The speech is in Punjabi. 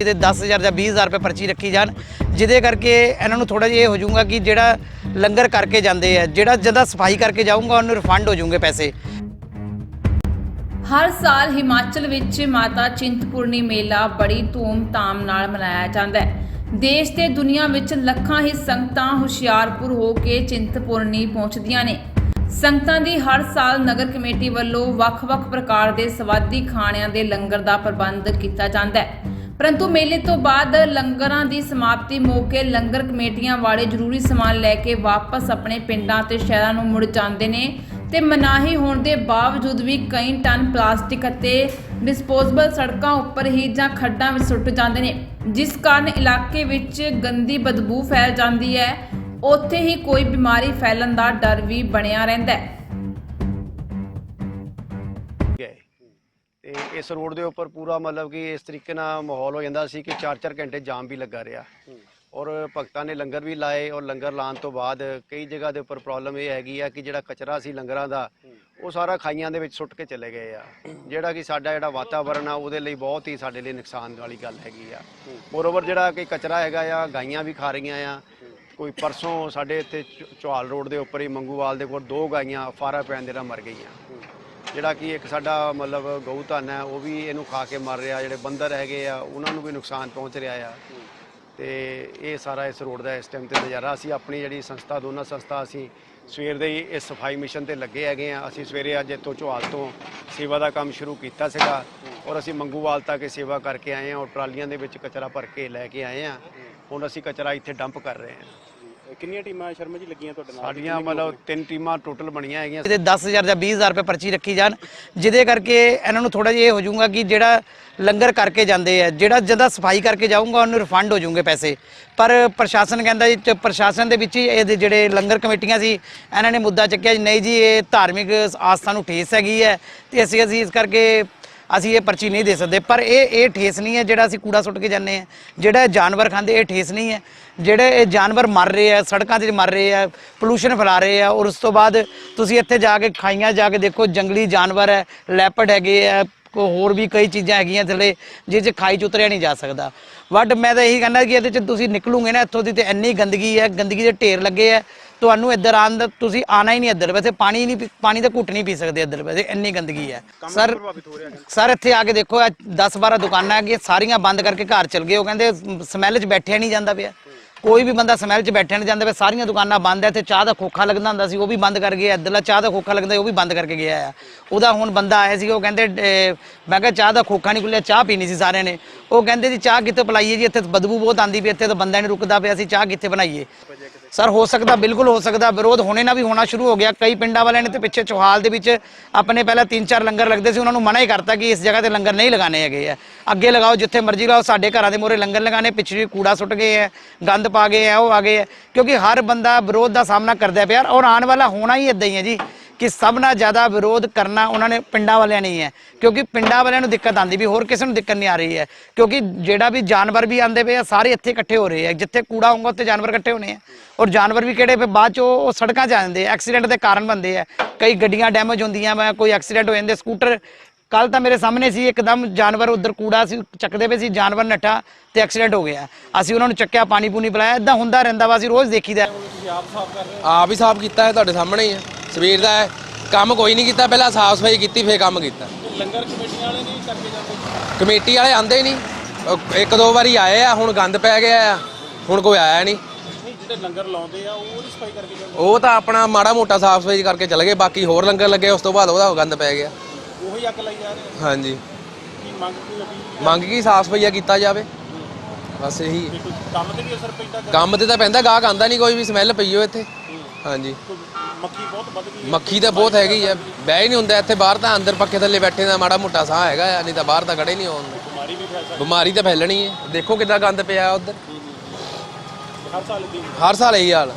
ਇਹਦੇ 10000 ਜਾਂ 20000 ਰੁਪਏ ਪਰਚੀ ਰੱਖੀ ਜਾਣ, ਜਿਹਦੇ ਕਰਕੇ ਇਹਨਾਂ ਨੂੰ ਥੋੜਾ ਜਿਹਾ ਇਹ ਹੋ ਜਾਊਗਾ ਕਿ ਜਿਹੜਾ ਲੰਗਰ ਕਰਕੇ ਜਾਂਦੇ ਆ, ਜਿਹੜਾ ਜਦਾ ਸਫ਼ਾਈ ਕਰਕੇ ਜਾਊਗਾ, ਉਹਨੂੰ ਰਿਫੰਡ ਹੋ ਜਾਊਗੇ ਪੈਸੇ। ਹਰ ਸਾਲ ਹਿਮਾਚਲ ਵਿੱਚ ਮਾਤਾ ਚਿੰਤਪੁਰਨੀ ਮੇਲਾ ਬੜੀ ਧੂਮ-ਧਾਮ ਨਾਲ ਮਨਾਇਆ ਜਾਂਦਾ ਹੈ। ਦੇਸ਼ ਤੇ ਦੁਨੀਆ ਵਿੱਚ ਲੱਖਾਂ ਹੀ ਸੰਗਤਾਂ ਹੁਸ਼ਿਆਰਪੁਰ ਹੋ ਕੇ ਚਿੰਤਪੁਰਨੀ ਪਹੁੰਚਦੀਆਂ ਨੇ। ਸੰਗਤਾਂ ਦੀ ਹਰ ਸਾਲ ਨਗਰ ਕਮੇਟੀ ਵੱਲੋਂ ਵੱਖ-ਵੱਖ ਪ੍ਰਕਾਰ ਦੇ ਸਵਾਦੀ ਖਾਣਿਆਂ ਦੇ ਲੰਗਰ ਦਾ ਪ੍ਰਬੰਧ ਕੀਤਾ ਜਾਂਦਾ ਹੈ। ਪਰੰਤੂ ਮੇਲੇ ਤੋਂ ਬਾਅਦ ਲੰਗਰਾਂ ਦੀ ਸਮਾਪਤੀ ਮੌਕੇ ਲੰਗਰ ਕਮੇਟੀਆਂ ਵਾਲੇ ਜ਼ਰੂਰੀ ਸਮਾਨ ਲੈ ਕੇ ਵਾਪਸ ਆਪਣੇ ਪਿੰਡਾਂ ਅਤੇ ਸ਼ਹਿਰਾਂ ਨੂੰ ਮੁੜ ਜਾਂਦੇ ਨੇ ਤੇ ਮਨਾਹੀ ਹੋਣ ਦੇ ਬਾਵਜੂਦ ਵੀ ਕਈ ਟਨ ਪਲਾਸਟਿਕ ਅਤੇ ਡਿਸਪੋਜ਼ੇਬਲ ਸੜਕਾਂ ਉੱਪਰ ਹੀ ਜਾਂ ਖੱਡਾਂ ਵਿੱਚ ਸੁੱਟ ਜਾਂਦੇ ਨੇ, ਜਿਸ ਕਾਰਨ ਇਲਾਕੇ ਵਿੱਚ ਗੰਦੀ ਬਦਬੂ ਫੈਲ ਜਾਂਦੀ ਹੈ। ਉੱਥੇ ਹੀ ਕੋਈ ਬਿਮਾਰੀ ਫੈਲਣ ਦਾ ਡਰ ਵੀ ਬਣਿਆ ਰਹਿੰਦਾ ਹੈ। ਤੇ ਇਸ ਰੋਡ ਦੇ ਉੱਪਰ ਪੂਰਾ ਮਤਲਬ ਕਿ ਇਸ ਤਰੀਕੇ ਨਾਲ ਮਾਹੌਲ ਹੋ ਜਾਂਦਾ ਸੀ ਕਿ 4-4 ਘੰਟੇ ਜਾਮ ਵੀ ਲੱਗਾ ਰਿਹਾ। ਔਰ ਭਗਤਾਂ ਨੇ ਲੰਗਰ ਵੀ ਲਾਏ ਔਰ ਲੰਗਰ ਲਾਉਣ ਤੋਂ ਬਾਅਦ ਕਈ ਜਗ੍ਹਾ ਦੇ ਉੱਪਰ ਪ੍ਰੋਬਲਮ ਇਹ ਹੈਗੀ ਆ ਕਿ ਜਿਹੜਾ ਕਚਰਾ ਸੀ ਲੰਗਰਾਂ ਦਾ ਉਹ ਸਾਰਾ ਖਾਈਆਂ ਦੇ ਵਿੱਚ ਸੁੱਟ ਕੇ ਚਲੇ ਗਏ ਆ। ਜਿਹੜਾ ਕਿ ਸਾਡਾ ਜਿਹੜਾ ਵਾਤਾਵਰਣ ਆ ਉਹਦੇ ਲਈ ਬਹੁਤ ਹੀ ਸਾਡੇ ਲਈ ਨੁਕਸਾਨ ਵਾਲੀ ਗੱਲ ਹੈਗੀ ਆ। ਮੋਰਓਵਰ ਜਿਹੜਾ ਕਿ ਕਚਰਾ ਹੈਗਾ ਆ ਗਾਈਆਂ ਵੀ ਖਾ ਰਹੀਆਂ ਆ। ਕੋਈ ਪਰਸੋਂ ਸਾਡੇ ਇੱਥੇ ਚੌਹਾਲ ਰੋਡ ਦੇ ਉੱਪਰ ਹੀ ਮੰਗੂਵਾਲ ਦੇ ਕੋਲ ਦੋ ਗਾਈਆਂ ਫਾਰਾ ਪੈਣ ਦੇ ਨਾਲ ਮਰ ਗਈਆਂ। ਜਿਹੜਾ ਕਿ ਇੱਕ ਸਾਡਾ ਮਤਲਬ ਗਊ ਧਨ ਹੈ, ਉਹ ਵੀ ਇਹਨੂੰ ਖਾ ਕੇ ਮਰ ਰਿਹਾ, ਜਿਹੜੇ ਬੰਦਰ ਹੈਗੇ ਆ, ਉਹਨਾਂ ਨੂੰ ਵੀ ਨੁਕਸਾਨ ਪਹੁੰਚ ਰਿਹਾ ਆ। ਤੇ ਇਹ ਸਾਰਾ ਇਸ ਰੋਡ ਦਾ ਇਸ ਟਾਈਮ ਤੇ ਨਜ਼ਾਰਾ, ਅਸੀਂ ਆਪਣੀ ਜਿਹੜੀ ਸੰਸਥਾ, ਦੋਨਾਂ ਸੰਸਥਾ, ਅਸੀਂ ਸਵੇਰ ਦੇ ਹੀ ਇਸ ਸਫ਼ਾਈ ਮਿਸ਼ਨ ਤੇ ਲੱਗੇ ਹੈਗੇ ਆ। ਅਸੀਂ ਸਵੇਰੇ ਅੱਜ ਇੱਥੋਂ ਚੌਹਾਲ ਤੋਂ ਸੇਵਾ ਦਾ ਕੰਮ ਸ਼ੁਰੂ ਕੀਤਾ ਸੀਗਾ ਔਰ ਅਸੀਂ ਮੰਗੂਵਾਲ ਤੱਕ ਇਹ ਸੇਵਾ ਕਰਕੇ ਆਏ ਆ ਔਰ ਟਰਾਲੀਆਂ ਦੇ ਵਿੱਚ ਕਚਰਾ ਭਰ ਕੇ ਲੈ ਕੇ ਆਏ ਆ। ਹੁਣ ਅਸੀਂ ਕਚਰਾ ਇੱਥੇ ਡੰਪ ਕਰ ਰਹੇ ਆ। ਕਿੰਨੀਆਂ ਟੀਮਾਂ ਸ਼ਰਮਾ ਜੀ ਲੱਗੀਆਂ ਤੁਹਾਡੇ ਨਾਲ? ਸਾਡੀਆਂ ਮਤਲਬ ਤਿੰਨ ਟੀਮਾਂ ਟੋਟਲ ਬਣੀਆਂ ਹੈਗੀਆਂ। ਇਹਦੇ 10000 ਜਾਂ 20000 ਰੁਪਏ ਪਰਚੀ ਰੱਖੀ ਜਾਣ ਜਿਹਦੇ ਕਰਕੇ ਇਹਨਾਂ ਨੂੰ ਥੋੜਾ ਜਿਹਾ ਇਹ ਹੋ ਜਾਊਗਾ ਕਿ ਜਿਹੜਾ ਲੰਗਰ ਕਰਕੇ ਜਾਂਦੇ ਆ ਜਿਹੜਾ ਜਦਾ ਸਫ਼ਾਈ ਕਰਕੇ ਜਾਊਗਾ ਉਹਨੂੰ ਰਿਫੰਡ ਹੋ ਜਾਊਗੇ ਪੈਸੇ। ਪਰ ਪ੍ਰਸ਼ਾਸਨ ਕਹਿੰਦਾ ਜੀ ਪ੍ਰਸ਼ਾਸਨ ਦੇ ਵਿੱਚ ਹੀ ਇਹਦੇ ਜਿਹੜੇ ਲੰਗਰ ਕਮੇਟੀਆਂ ਸੀ ਇਹਨਾਂ ਨੇ ਮੁੱਦਾ ਚੱਕਿਆ ਜੀ ਨਹੀਂ ਜੀ ਇਹ ਧਾਰਮਿਕ ਆਸਥਾ ਨੂੰ ਠੇਸ ਹੈਗੀ ਹੈ ਤੇ ਅਸੀਂ ਅਸੀਂ ਇਸ ਕਰਕੇ ਅਸੀਂ ਇਹ ਪਰਚੀ ਨਹੀਂ ਦੇ ਸਕਦੇ। ਪਰ ਇਹ ਇਹ ਠੇਸ ਨਹੀਂ ਹੈ ਜਿਹੜਾ ਅਸੀਂ ਕੂੜਾ ਸੁੱਟ ਕੇ ਜਾਂਦੇ ਆ ਜਿਹੜਾ ਜਾਨਵਰ ਖਾਂਦੇ, ਇਹ ਠੇਸ ਨਹੀਂ ਹੈ। ਜਿਹੜੇ ਇਹ ਜਾਨਵਰ ਮਰ ਰਹੇ ਆ, ਸੜਕਾਂ ਤੇ ਮਰ ਰਹੇ ਆ ਪੋਲੂਸ਼ਨ ਫੈਲਾ ਰਹੇ ਆ, ਔਰ ਉਸ ਤੋਂ ਬਾਅਦ ਤੁਸੀਂ ਇੱਥੇ ਜਾ ਕੇ ਖਾਈਆਂ, ਜਾ ਕੇ ਦੇਖੋ, ਜੰਗਲੀ ਜਾਨਵਰ ਹੈ ਲੈਪਰਡ ਹੈਗੇ ਆ, ਕੋ ਹੋਰ ਵੀ ਕਈ ਚੀਜ਼ਾਂ ਹੈਗੀਆਂ ਥੱਲੇ, ਜਿਹ 'ਚ ਖਾਈ ਚ ਉਤਰਿਆ ਨਹੀਂ ਜਾ ਸਕਦਾ। ਬਟ ਮੈਂ ਤਾਂ ਇਹੀ ਕਹਿੰਦਾ ਕਿ ਇਹਦੇ 'ਚ ਤੁਸੀਂ ਨਿਕਲੂਗੇ ਨਾ, ਇੱਥੋਂ ਦੀ ਤੇ ਇੰਨੀ ਗੰਦਗੀ ਹੈ, ਗੰਦਗੀ ਦੇ ਢੇਰ ਲੱਗੇ ਆ। ਤੁਹਾਨੂੰ ਇੱਧਰ ਆਉਣ ਦਾ ਤੁਸੀਂ ਆਣਾ ਹੀ ਨਹੀਂ ਇੱਧਰ। ਵੈਸੇ ਪਾਣੀ ਨਹੀਂ ਪੀ- ਪਾਣੀ ਦਾ ਘੁੱਟ ਨਹੀਂ ਪੀ ਸਕਦੇ ਇੱਧਰ। ਵੈਸੇ ਇੰਨੀ ਗੰਦਗੀ ਹੈ। ਸਰ ਸਰ ਇੱਥੇ ਆ ਕੇ ਦੇਖੋ 10 12 ਦੁਕਾਨਾਂ ਹੈਗੀਆਂ ਸਾਰੀਆਂ ਬੰਦ ਕਰਕੇ ਘਰ ਚਲ ਗਏ। ਉਹ ਕਹਿੰਦੇ ਸਮੈਲ 'ਚ ਬੈਠਿਆ ਨਹੀਂ ਜਾਂਦਾ ਪਿਆ। ਕੋਈ ਵੀ ਬੰਦਾ ਸਮੈਲ 'ਚ ਬੈਠਿਆ ਨਹੀਂ ਜਾਂਦਾ ਪਿਆ। ਸਾਰੀਆਂ ਦੁਕਾਨਾਂ ਬੰਦ ਐ ਇੱਥੇ ਚਾਹ ਦਾ ਖੋਖਾ ਲੱਗਦਾ ਹੁੰਦਾ ਸੀ ਉਹ ਵੀ ਬੰਦ ਕਰ ਗਿਆ। ਇੱਧਰਲਾ ਚਾਹ ਦਾ ਖੋਖਾ ਲੱਗਦਾ ਉਹ ਵੀ ਬੰਦ ਕਰਕੇ ਗਿਆ ਆ। ਉਹਦਾ ਹੁਣ ਬੰਦਾ ਆਇਆ ਸੀ ਉਹ ਕਹਿੰਦੇ ਅਹ, ਮੈਂ ਕਿਹਾ ਚਾਹ ਦਾ ਖੋਖਾ ਨਹੀਂ ਖੁੱਲਿਆ ਚਾਹ ਪੀਣੀ ਸੀ ਸਾਰਿਆਂ ਨੇ। ਉਹ ਕਹਿੰਦੇ ਜੀ ਚਾਹ ਕਿੱਥੇ ਪਲਾਈਏ ਜੀ? ਇੱਥੇ ਤਾਂ ਬਦਬੂ ਬਹੁਤ ਆਂਦੀ ਪਈ ਇੱਥੇ ਤਾਂ ਬੰਦਾ ਨਹੀਂ ਰੁਕਦਾ ਪਿਆ ਸੀ। ਚਾਹ ਕਿੱਥੇ ਬਣਾਈਏ? ਸਰ, ਹੋ ਸਕਦਾ, ਬਿਲਕੁਲ ਹੋ ਸਕਦਾ। ਵਿਰੋਧ ਹੋਣੇ ਨਾਲ ਵੀ ਹੋਣਾ ਸ਼ੁਰੂ ਹੋ ਗਿਆ। ਕਈ ਪਿੰਡਾਂ ਵਾਲਿਆਂ ਨੇ ਤੇ ਪਿੱਛੇ ਚੋਹਾਲ ਦੇ ਵਿੱਚ ਆਪਣੇ ਪਹਿਲਾਂ 3-4 ਲੰਗਰ ਲੱਗਦੇ ਸੀ, ਉਹਨਾਂ ਨੂੰ ਮਨਾ ਹੀ ਕਰਤਾ ਕਿ ਇਸ ਜਗ੍ਹਾ ਤੇ ਲੰਗਰ ਨਹੀਂ ਲਗਾਣੇ ਹੈਗੇ ਆ। ਅੱਗੇ ਲਗਾਓ, ਜਿੱਥੇ ਮਰਜ਼ੀ ਲਗਾਓ, ਸਾਡੇ ਘਰਾਂ ਦੇ ਮੂਹਰੇ ਲੰਗਰ ਲਗਾਣੇ ਪਿੱਛੇ ਵੀ ਕੂੜਾ ਸੁੱਟ ਗਏ ਆ, ਗੰਦ ਪਾ ਗਏ ਆ, ਉਹ ਆ ਗਏ ਆ। ਕਿਉਂਕਿ ਹਰ ਬੰਦਾ ਵਿਰੋਧ ਦਾ ਸਾਹਮਣਾ ਕਰਦਾ ਪਿਆ ਔਰ ਆਉਣ ਵਾਲਾ ਹੋਣਾ ਹੀ ਇਦਾਂ ਹੀ ਹੈ ਜੀ। ਕਿ ਸਭ ਨਾਲ ਜ਼ਿਆਦਾ ਵਿਰੋਧ ਕਰਨਾ ਉਹਨਾਂ ਨੇ ਪਿੰਡਾਂ ਵਾਲਿਆਂ ਨੇ ਹੀ ਹੈ। ਕਿਉਂਕਿ ਪਿੰਡਾਂ ਵਾਲਿਆਂ ਨੂੰ ਦਿੱਕਤ ਆਂਦੀ ਵੀ ਹੋਰ ਕਿਸੇ ਨੂੰ ਦਿੱਕਤ ਨਹੀਂ ਆ ਰਹੀ ਹੈ। ਕਿਉਂਕਿ ਜਿਹੜਾ ਵੀ ਜਾਨਵਰ ਵੀ ਆਂਦੇ ਪਏ ਆ, ਸਾਰੇ ਇੱਥੇ ਇਕੱਠੇ ਹੋ ਰਹੇ ਆ। ਜਿੱਥੇ ਕੂੜਾ ਹੋਊਗਾ, ਉੱਥੇ ਜਾਨਵਰ ਇਕੱਠੇ ਹੋਣੇ ਆ। ਔਰ ਜਾਨਵਰ ਵੀ ਕਿਹੜੇ ਫਿਰ ਬਾਅਦ ਚ ਉਹ ਸੜਕਾਂ 'ਚ ਆ ਜਾਂਦੇ ਐਕਸੀਡੈਂਟ ਦੇ ਕਾਰਨ ਬਣਦੇ ਆ। ਕਈ ਗੱਡੀਆਂ ਡੈਮੇਜ ਹੁੰਦੀਆਂ ਵਾ, ਕੋਈ ਐਕਸੀਡੈਂਟ ਹੋ ਜਾਂਦੇ। ਸਕੂਟਰ ਕੱਲ ਤਾਂ ਮੇਰੇ ਸਾਹਮਣੇ ਸੀ, ਇੱਕਦਮ ਜਾਨਵਰ ਉਧਰ ਕੂੜਾ ਸੀ, ਚੱਕਦੇ ਪਏ ਸੀ, ਜਾਨਵਰ ਨੱਠਾ ਤੇ ਐਕਸੀਡੈਂਟ ਹੋ ਗਿਆ। ਅਸੀਂ ਉਹਨਾਂ ਨੂੰ ਚੱਕਿਆ ਪਾਣੀ ਪੂਣੀ ਪਿਲਾਇਆ। ਇਦਾਂ ਹੁੰਦਾ ਰਹਿੰਦਾ ਵਾ, ਅਸੀਂ ਰੋਜ਼ ਦੇਖੀਦਾ। ਆਪ ਹੀ ਸਾਫ਼ ਕੀਤਾ ਹੈ, ਤੁਹਾਡੇ ਸਾਹਮਣੇ ਹੀ ਹੈ। ਸਵੇਰ ਦਾ ਕੰਮ ਕੋਈ ਨਹੀਂ ਕੀਤਾ ਪਹਿਲਾਂ ਸਾਫ਼ ਸਫ਼ਾਈ ਕੀਤੀ ਫੇਰ ਕੰਮ ਕੀਤਾ। ਲੰਗਰ ਕਮੇਟੀਆਂ ਵਾਲੇ ਨਹੀਂ ਕਰਕੇ ਜਾਂਦੇ? ਕਮੇਟੀ ਵਾਲੇ ਆਂਦੇ ਨਹੀਂ। ਉਹ ਇੱਕ ਦੋ ਵਾਰੀ ਆਏ ਆ ਹੁਣ ਗੰਦ ਪੈ ਗਿਆ ਆ ਹੁਣ ਕੋਈ ਆਇਆ ਨਹੀਂ। ਜਿਹੜੇ ਲੰਗਰ ਲਾਉਂਦੇ ਆ ਉਹ ਨਹੀਂ ਸਫ਼ਾਈ ਕਰਕੇ ਜਾਂਦੇ? ਉਹ ਤਾਂ ਆਪਣਾ ਮਾੜਾ ਮੋਟਾ ਸਾਫ਼ ਸਫ਼ਾਈ ਕਰਕੇ ਚਲੇ ਗਏ ਬਾਕੀ ਹੋਰ ਲੰਗਰ ਲੱਗੇ ਉਸ ਤੋਂ ਬਾਅਦ ਉਹਦਾ ਗੰਦ ਪੈ ਗਿਆ। ਉਹੀ ਅੱਗ ਲਾਈ ਜਾ ਰਹੇ। ਹਾਂਜੀ। ਕੀ ਮੰਗ ਕੋਈ ਅਭੀ ਮੰਗ ਕੀ ਸਾਫ਼ ਸਫਾਈਆ ਕੀਤਾ ਜਾਵੇ? ਬਸ ਇਹੀ ਕੰਮ ਤੇ ਵੀ ਅਸਰ ਪੈਂਦਾ? ਕੰਮ ਤੇ ਤਾਂ ਪੈਂਦਾ ਗਾਹਕ ਆਂਦਾ ਨਹੀਂ ਕੋਈ ਵੀ ਸਮੈਲ ਪਈ ਹੋ ਇੱਥੇ। ਹਾਂਜੀ ਮੱਖੀ ਬਹੁਤ ਵੱਧ ਗਈ ਹੈ। ਮੱਖੀ ਤਾਂ ਬਹੁਤ ਹੈਗੀ ਆ ਬਹਿ ਹੀ ਨਹੀਂ ਹੁੰਦਾ ਇੱਥੇ ਬਾਹਰ ਤਾਂ ਅੰਦਰ ਪੱਖੇ ਥੱਲੇ ਬੈਠੇ ਦਾ ਮਾੜਾ ਮੋਟਾ ਸਾਹ ਹੈਗਾ ਆ ਨਹੀਂ ਤਾਂ ਬਾਹਰ ਤਾਂ ਖੜੇ ਨਹੀਂ ਹੋਣ ਬਿਮਾਰੀ ਵੀ ਫੈਲ ਸਕਦੀ ਬਿਮਾਰੀ ਤਾਂ ਫੈਲਣੀ ਹੈ ਦੇਖੋ ਕਿੱਦਾਂ ਗੰਦ ਪਿਆ ਉਧਰ ਹੈ। ਹਰ ਸਾਲ ਦੀ ਹਰ ਸਾਲ ਇਹੀ ਹਾਲ ਆ।